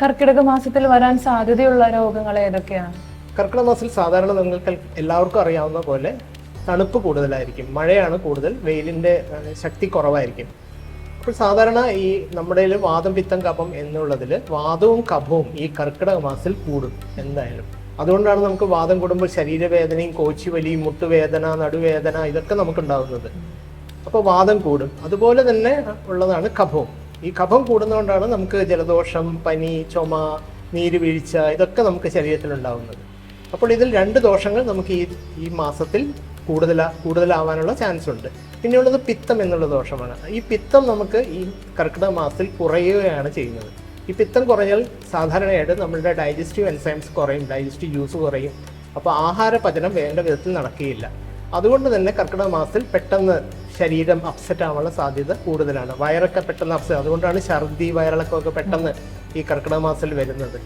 കർക്കിടക മാസത്തിൽ വരാൻ സാധ്യതയുള്ള രോഗങ്ങൾ ഏതൊക്കെയാണ്? കർക്കിടക മാസത്തിൽ സാധാരണ നിങ്ങൾക്ക് എല്ലാവർക്കും അറിയാവുന്ന പോലെ തണുപ്പ് കൂടുതലായിരിക്കും മഴയാണ് കൂടുതൽ വെയിലിന്റെ ശക്തി കുറവായിരിക്കും. അപ്പോൾ സാധാരണ ഈ നമ്മുടെ വാദം പിത്തം കഫം എന്നുള്ളതിൽ വാദവും കഫവും ഈ കർക്കിടക മാസത്തിൽ കൂടും എന്തായാലും. അതുകൊണ്ടാണ് നമുക്ക് വാദം കൂടുമ്പോൾ ശരീരവേദനയും കോച്ചുവലിയും മുട്ടുവേദന നടുവേദന ഇതൊക്കെ നമുക്ക് ഉണ്ടാകുന്നത് അപ്പോൾ വാദം കൂടും. അതുപോലെ തന്നെ ഉള്ളതാണ് കഫവും ഈ കഫം കൂടുന്നതുകൊണ്ടാണ് നമുക്ക് ജലദോഷം പനി ചുമ നീര് വീഴ്ച ഇതൊക്കെ നമുക്ക് ശരീരത്തിൽ ഉണ്ടാകുന്നത് അപ്പോൾ ഇതിൽ രണ്ട് ദോഷങ്ങൾ നമുക്ക് ഈ ഈ മാസത്തിൽ കൂടുതൽ കൂടുതലാവാനുള്ള ചാൻസ് ഉണ്ട്. പിന്നെയുള്ളത് പിത്തം എന്നുള്ള ദോഷമാണ്. ഈ പിത്തം നമുക്ക് ഈ കർക്കിടക മാസത്തിൽ കുറയുകയാണ് ചെയ്യുന്നത്. ഈ പിത്തം കുറഞ്ഞാൽ സാധാരണയായിട്ട് നമ്മളുടെ ഡൈജസ്റ്റീവ് എൻസൈംസ് കുറയും ഡൈജസ്റ്റീവ് ജ്യൂസ് കുറയും. അപ്പോൾ ആഹാര പചനം വേണ്ട വിധത്തിൽ നടക്കുകയില്ല. അതുകൊണ്ട് തന്നെ കർക്കിടക മാസത്തിൽ പെട്ടെന്ന് ശരീരം അപ്സെറ്റ് ആവാനുള്ള സാധ്യത കൂടുതലാണ്. വയറൊക്കെ പെട്ടെന്ന് അപ്സെറ്റ് അതുകൊണ്ടാണ് ഛർദി വയറിളക്കമൊക്കെ പെട്ടെന്ന് ഈ കർക്കിടക മാസത്തിൽ വരുന്നത്.